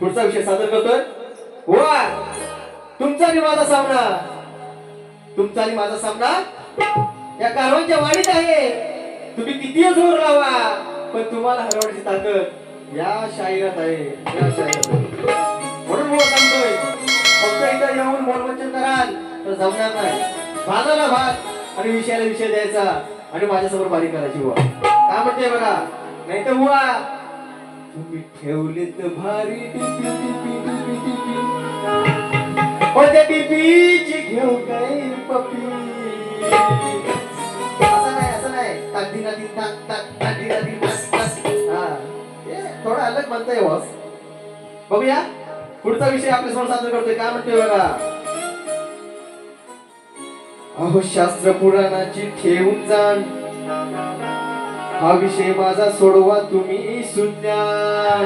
पुढचा विषय सादर करतोय. वा तुमचा आणि माझा सामना. तुमचा आणि माझा सामना या कारवांच्या वाढीत आहे. तुम्ही किती जोर लावा पण तुम्हाला हरवण्याची ताकद या शाहिरात आहे. या शाहिरात म्हणून मी सांगतोय फक्त इथं येऊन मनोरंजन कराल तर जमणार नाही. भाजाला भाग आणि विषयाला विषय द्यायचा आणि माझ्यासमोर बारीक करायची हुआ काय म्हणते बघा? नाही तर हुआ तुम्ही ठेवलेत भारी डिपी डिपी डिपी डिपी ओ त्या टिपीची घेऊ काय पपी. असं नाही असं नाही. ताकदी नादी ताक ताक ताकदी नादी ताक ताक हा. हे अलग म्हणताय बॉस हो. बघूया. पुढचा विषय आपल्यासमोर सादर करतोय. काय म्हणतोय बघा? अहो शास्त्र पुराणाची ठेवून जाण. हा विषय माझा सोडवा तुम्ही सुज्ञान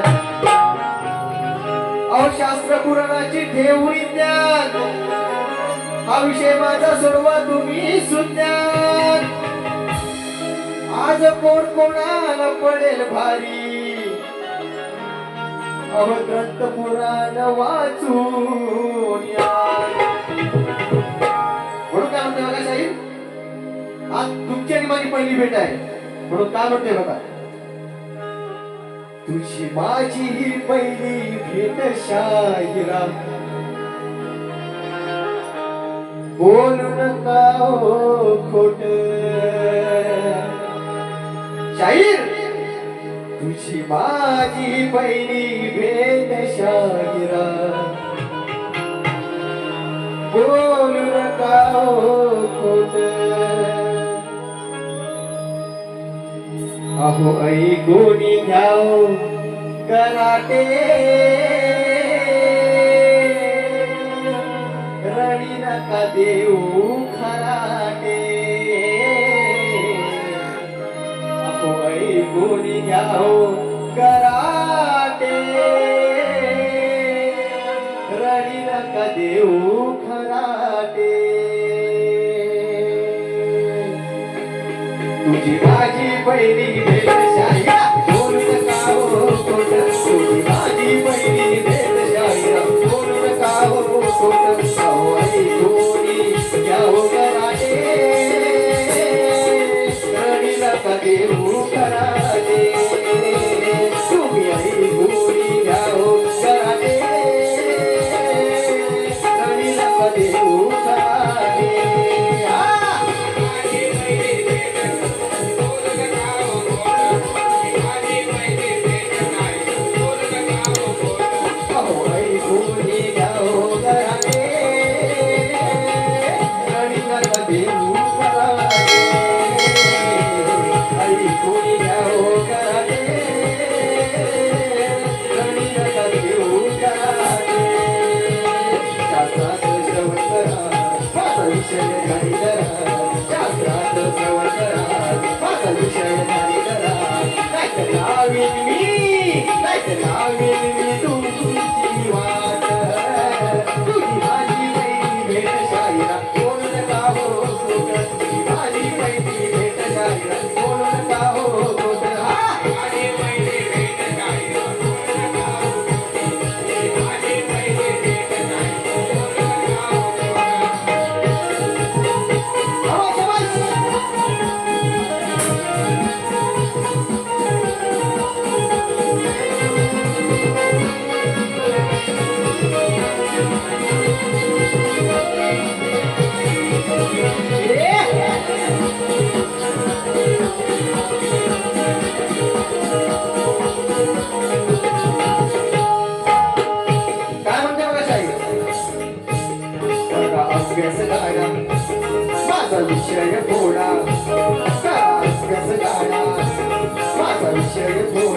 अहो शास्त्र पुराणाची ठेवणी ज्ञान हा विषय माझा सोडवा तुम्ही सुज्ञान आज कोण कोणाला पडेल भारी? अहो ग्रंथ पुराण वाचून म्हणून काय म्हणते बघा साहेब आज तुमची आणि माझी पहिली भेट आहे. म्हणून काय म्हणते बघा? तुझी माझी ही पहिली भेट शाहिरा. बोलू नका हो खोट. शाहीर! तुझी माझी पहिली भेट शाहिरा. बोलू नका हो अहो ऐकून घ्याव? कराटे. रडी नका देऊ खराटे. अहो ऐकून घ्याव? कराटे. रडी नका देऊ खराटे. माझी पहिली भेट शाहिरा बोलू माझा विषय थोडा